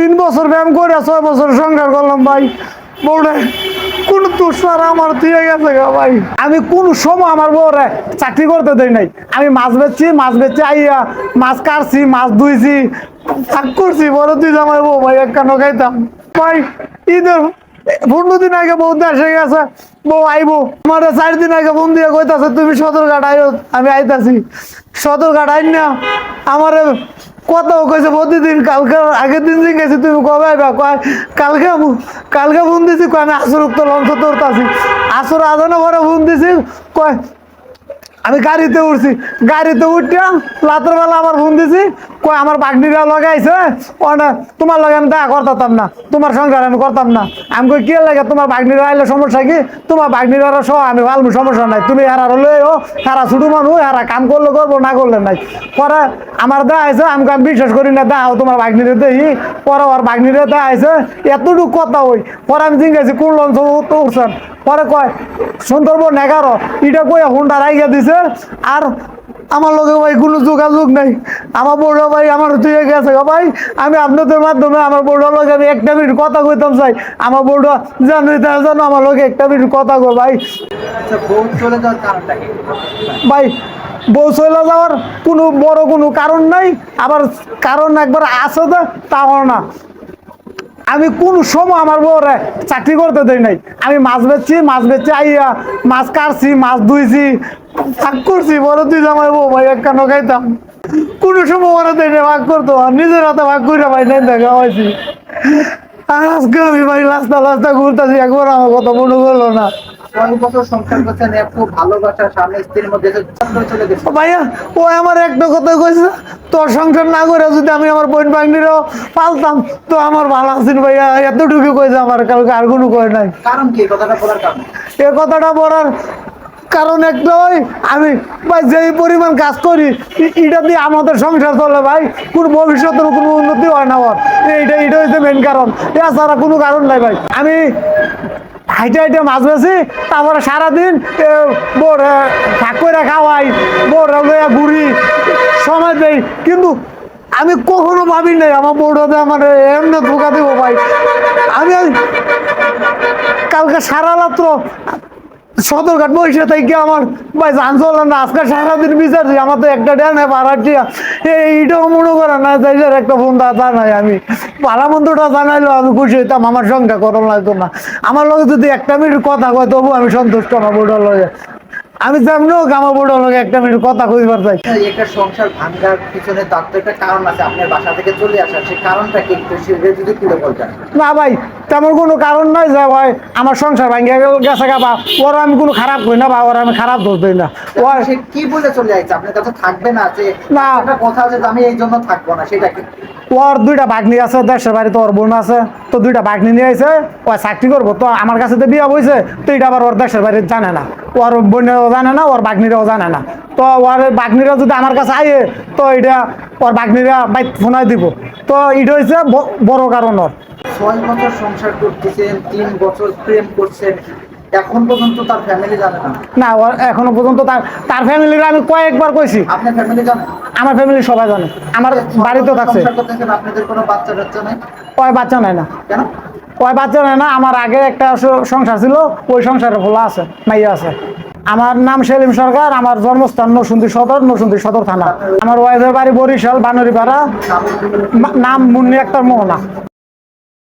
তিন বছর ব্যায়াম করে ছয় বছর সংসার করলাম ভাই। বউরে, কোন তুষার আমার দিয়ে গেছে গা ভাই। আমি কোন সময় আমার বউরে চাকরি করতে দেই নাই। আমি মাছ বেচছি মাছ বেচছি আইয়া মাছ কাটছি, মাছ ধুইছি, ভাগ করছি, বড় তুই আমার বউ, ভাই, এক কানো খাইতাম। ভাই, ঈদের পনেরো দিন আগে বউ দেশে গেছে, বউ আইবো। আমার চার দিন আগে বোন দিয়ে কইতাছে, তুমি সদরঘাট আইও আমি আইতাছি। সদরঘাট আইন না আমার কথাও কইছে, প্রতিদিন কালকে, আগের দিন দিন গেছি, তুমি কবে আইবা? কয়, কালকে কালকে ফোন দিছি, কয়, আমি আসর উক্ত লঞ্চ তোরতাছি আসর আজানো ভরে ফোন দিছি, কয় আমি গাড়িতে উঠছি, গাড়িতে উঠিয়া রাতের বেলা আবার ফোন দিছি কই আমার বাগনিরা লাগাইছে তোমার লগে আমি দেখা করতাম না, তোমার সংসার আমি করতাম না। আমি কই, কি লাগে তোমার বাগনিরা আইলে সমস্যা কি? তোমার বাগনিরা সহ আমি ভালো সমস্যা নাই। তুমি হারা লইও হারা ছোট মানুষ হারা কাম করলে করব, না করলে নাই। পরে আমার দেখা আছে আমি আমি বিশ্বাস করি না, দেখাও তোমার বাগনিরে দেখি। পরে ওর বাগনিরে দেখা আছে এতটুকু কথা ওই পরে আমি জিজ্ঞাসি কোন লঞ্চ উঠছেন? পরে কয় সুন্দরবন এগারো এটা কই হুন্ডা রাইগা দিছে আর আমার লগে ভাই কোনো যোগাযোগ নাই। আমার বড় ভাই আমার তুই গেছে ভাই আমি আপনাদের মাধ্যমে আমার বড় লগে আমি একটা মিনিট কথা কইতাম চাই। আমার বড় জানুই তার জানো আমার লগে একটা মিনিট কথা কো ভাই। আচ্ছা ভাই বউ চলে যাওয়ার কোনো বড় কোনো কারণ নাই আবার কারণ একবার আছে তো তাও না। আমি কোন সময় আমার বউরে চাকরি করতে দেই নাই। আমি মাছ বেচছি মাছ বেচছি আইয়া মাছ কাটছি, মাছ ধুইছি, ভাগ করছি বড় তুই আমার বউ, ভাই, এক কানো খাইতাম। কোন সময় ওরা দেয় না ভাগ করতো। নিজের হাতে ভাগ করে ভাই নাই দেখা হয়েছি আর আজকে আমি ভাই রাস্তা রাস্তা ঘুরতেছি, একবার আমার কথা মনে করল না। ছয় বছর সংসার করছেন এত ভালোবাসা স্বামী স্ত্রীর মধ্যে যে চট করে চলে গেছে। ভাইয়া ও আমার একটা কথা কইছে তোর সংসার না করে যদি আমি আমার বোন বাগনিরও পালতাম তো আমার ভালো আছেন ভাইয়া। এতটুকু কইছে আমার কালকে আর কোনো কয় নাই। কারণ কি? কথাটা বলার কারণ? এ কথাটা বলার কারণ একটা আমি ভাই যেই পরিমাণ কাজ করি এটা দিয়ে আমাদের সংসার চলে ভাই কোন ভবিষ্যতের কোনো উন্নতি হয় না এইটা এটা হচ্ছে মেন কারণ। এছাড়া কোনো কারণ নাই ভাই। আমি হাইটে হাইটে মাছ বেছি, তারপরে সারাদিন বোর ভাগ করে খাওয়াই, বোর লইয়া ঘুরি, সময় দেই। কিন্তু আমি কখনো ভাবি নাই, আমার বউটাতে আমার এমনি ধোকা দিব ভাই। আমি কালকে সারা রাত্র সদরঘাট বসে থেকে আমার ভাই জান চলে না, আজকে সারাদিন বিচারছি আমার তো একটা ড্যান ভাড়াটিয়া এইটাও মনে করে না তাই যে একটা ফোন দা নাই আমি। ভাড়া বন্ধুটা জানাইলো, আমি খুশি হইতাম, আমার সঙ্গে করম লাগতো না। আমার লগে যদি একটা মিনিট কথা কয়, তবু আমি সন্তুষ্ট না বোর্ডার লগে। আমি হোক আমার বোর্ডার লগে একটা মিনিট কথা কইবার চাই একটা সংসার ভাঙ্গার পিছনে তার তো একটা কারণ আছে আপনার বাসা থেকে চলে আসার সেই কারণটা কি একটু সেটা যদি খুলে বলতেন? না ভাই তেমন কোনো কারণ নাই যে ভাই আমার সংসার ভাঙ্গিয়া গেল- গেছে গা বা ওরা আমি কোনো খারাপ কই না বা ওর আমি খারাপ দোষ দিই না। ও সে কি বলে চলে যাচ্ছে আপনার কাছে থাকবে না যে না। একটা কথা আছে যে আমি এই জন্য থাকব না সেটা কি? ওর দুইটা বাগনি আছে দেশের বাড়িতে ওর বোন আছে তো দুইটা বাগনি নিয়ে আইছে ও চাকরি করব। তো আমার কাছে তো বিয়া বইছে তো এটা আবার ওর দেশের বাড়িতে জানে না। ওর বোনেরও জানে না ওর বাগনিরাও জানে না। তো ওর বাগনিরা যদি আমার কাছে আয়ে তো এটা ওর বাগনিরা বাইক ফোনায় দিব। তো এটা হচ্ছে ব- বড় কারণ ওর। ছয় বছর সংসার করতেছেন তিন বছর প্রেম করছেন এখন পর্যন্ত তার ফ্যামিলি জানে না। না এখনও পর্যন্ত তার তার ফ্যামিলির আমি কয়েকবার কইছি। আপনার ফ্যামিলি জানে? আমার ফ্যামিলি সবাই জানে। আমার বাড়িতেও থাকছে। কোনো বাচ্চা নেয় না। কয় বাচ্চা নেয় না আমার আগে একটা সংসার ছিল ওই সংসারে ভোলা আছে মাইয়া আছে। আমার নাম সেলিম সরকার আমার জন্মস্থান নসুন্দী সদর নসুন্দী সদর থানা। আমার ওয়াইফের বাড়ি বরিশাল বানরিপাড়া। নাম মুন্নি একটা মোহনা।